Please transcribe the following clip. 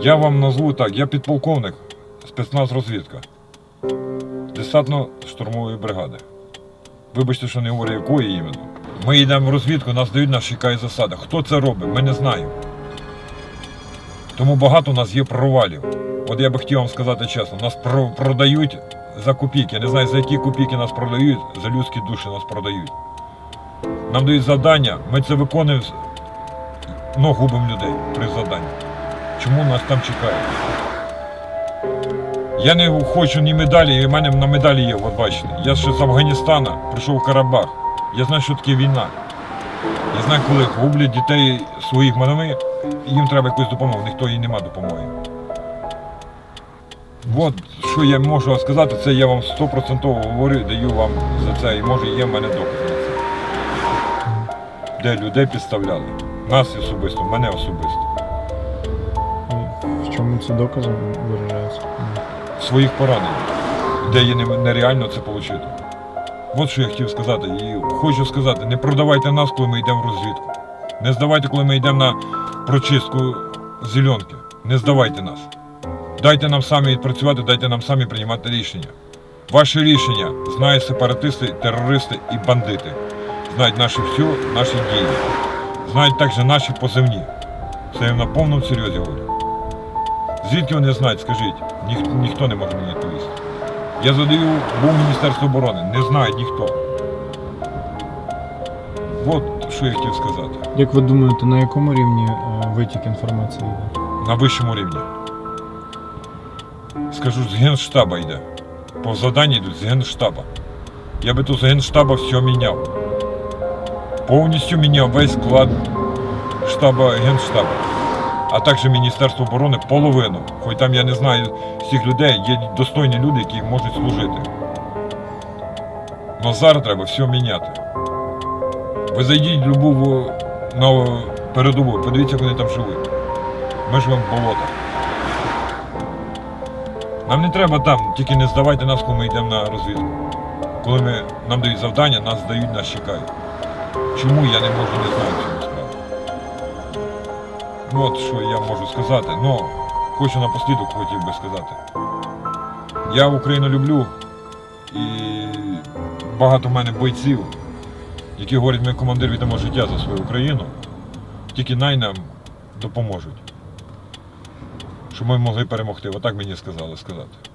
Я вам назву так, я підполковник спецназ розвідка десантно-штурмової бригади. Вибачте, що не говорю, якої іменно. Ми йдемо в розвідку, нас дають, нас чекає засада. Хто це робить, ми не знаємо. Тому багато у нас є провалів. От я би хотів вам сказати чесно, нас про- продають за копійки. Я не знаю, за які копійки нас продають, за людські душі нас продають. Нам дають завдання, ми це виконуємо, але губимо людей при завданні. Чому нас там чекають? Я не хочу ні медалі, і в мене на медалі є, от бачите. Я ще з Афганістана прийшов в Карабах. Я знаю, що таке війна. Я знаю, коли гублять дітей своїх манами, їм треба якусь допомогу, ніхто їй нема допомоги. От що я можу вам сказати, це я вам стопроцентово говорю, даю вам за це, і може є в мене докази на це. Де людей підставляли. Нас особисто, мене особисто. В чому ці докази виражаються? своїх поранень, де є нереально це отримати. От що я хотів сказати. І хочу сказати, не продавайте нас, коли ми йдемо в розвідку. Не здавайте, коли ми йдемо на прочистку зеленки. Не здавайте нас. Дайте нам самі відпрацювати, дайте нам самі приймати рішення. Ваші рішення знають сепаратисти, терористи і бандити. Знають наші все, наші дії. Знають також наші позивні. Це я на повному серйозі говорю. Звідки вони знають, скажіть? Ніх, ніхто не може мені відповісти. Я задаю, був Міністерство оборони, не знає ніхто. От що я хотів сказати. Як ви думаєте, на якому рівні е, витік інформації йде? На вищому рівні. Скажу, з Генштаба йде. По завданню йдуть з Генштаба. Я би тут з Генштаба все міняв. Повністю міняв весь склад штаба Генштаба. А також Міністерство оборони половину. Хоч там я не знаю цих людей, є достойні люди, які можуть служити. Але зараз треба все міняти. Ви зайдіть в любу на передову, подивіться, вони там живуть. Ми живемо в болотах. Нам не треба там, тільки не здавайте нас, коли ми йдемо на розвідку. Коли ми, нам дають завдання, нас здають, нас чекають. Чому я не можу, не справи. Ну от що я можу сказати. Ну, хочу напослідок хотів би сказати. Я Україну люблю і багато в мене бойців, які говорять, ми командир віддамо життя за свою Україну, тільки най нам допоможуть. Щоб ми могли перемогти. Отак мені сказали сказати.